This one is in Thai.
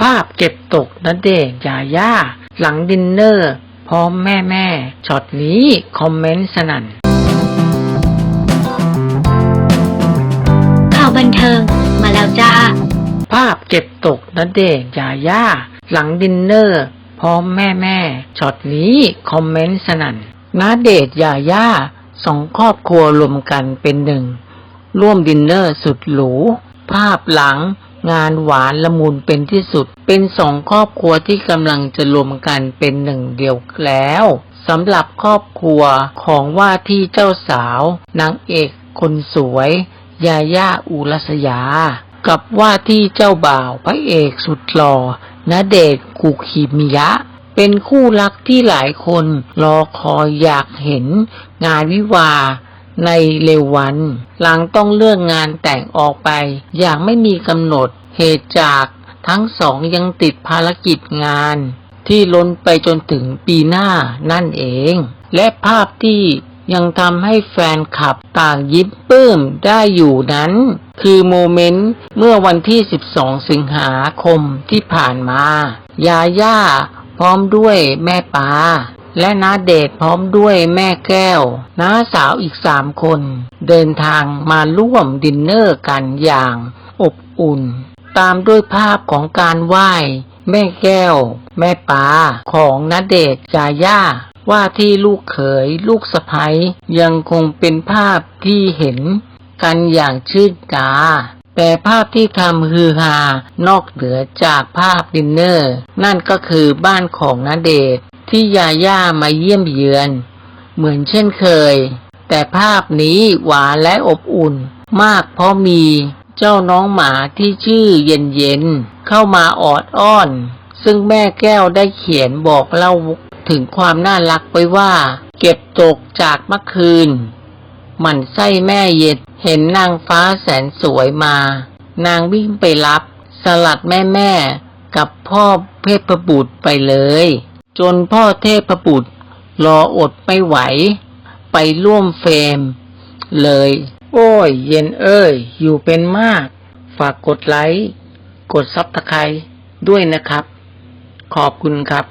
ภาพเก็บตกนเดชน์ยาย่า หลังดินเนอร์ พร้อมแม่แม่ๆช็อตนี้คอมเมนต์สนั่นข่าวบันเทิงมาแล้วจ้า ภาพเก็บตกนเดชน์ยาย่า หลังดินเนอร์ พร้อมแม่แม่ๆช็อตนี้คอมเมนต์สนั่นนาเดชน์ยาย่าสองครอบครัวรวมกันเป็นหนึ่ง ร่วมดินเนอร์สุดหรู ภาพหลัง งานหวานละมุนเป็นที่สุด เป็นสองครอบครัวที่กำลังจะรวมกันเป็นหนึ่งเดียวแล้วสำหรับครอบครัวของว่าที่เจ้าสาวนางเอกคนสวย ยาย่าอุรัสยา กับว่าที่เจ้าบ่าวพระเอกสุดหล่อณเดชน์คุคิมิยะ เป็นคู่รักที่หลายคนรอคอยอยากเห็นงานวิวา ในเร็ววัน หลังต้องเลื่อนงานแต่งออกไป อย่างไม่มีกำหนดเหตุจากทั้งสองยังติดภารกิจงาน ที่ล้นไปจนถึงปีหน้านั่นเอง และภาพที่ยังทำให้แฟนคลับต่างยิ้มปลื้มได้อยู่นั้น คือโมเมนต์เมื่อวันที่ 12 สิงหาคมที่ผ่านมา ยาย่าพร้อมด้วยแม่ปา และน้าเดชพร้อมด้วยแม่แก้ว น้าสาวอีกสามคน เดินทางมาร่วมดินเนอร์กันอย่าง อบอุ่น ตามด้วยภาพของการไหว้ แม่แก้ว แม่ปาของนาเดชน์ยาย่าว่าที่ลูกเขยลูกสะใภ้ยังคงเป็นภาพที่เห็นกันอย่างชื่นตาแต่ภาพที่ทำฮือฮานอกเหนือจากภาพดินเนอร์ นั่นก็คือบ้านของนาเดช ที่ยาย่ามาเยี่ยมเยือน เหมือนเช่นเคย แต่ภาพนี้หวานและอบอุ่น มากเพราะมีเจ้าน้องหมาที่ชื่อเย็นเย็นเข้ามาออดอ้อน ซึ่งแม่แก้วได้เขียนบอกเล่าถึงความน่ารักไว้ว่า เก็บตกจากเมื่อคืน หมั่นไส้แม่เย็ดเห็นนางฟ้าแสนสวยมา นางวิ่งไปรับ สลัดแม่แม่กับพ่อเทพบุตรไปเลย จนพ่อเทพบุตรรออดไม่ไหว ไปร่วมเฟรม เลย โอ้ย เย็นเอ้ย อยู่เป็นมาก ฝากกดไลค์ กดซับตะไคร้ด้วยนะครับ ขอบคุณครับ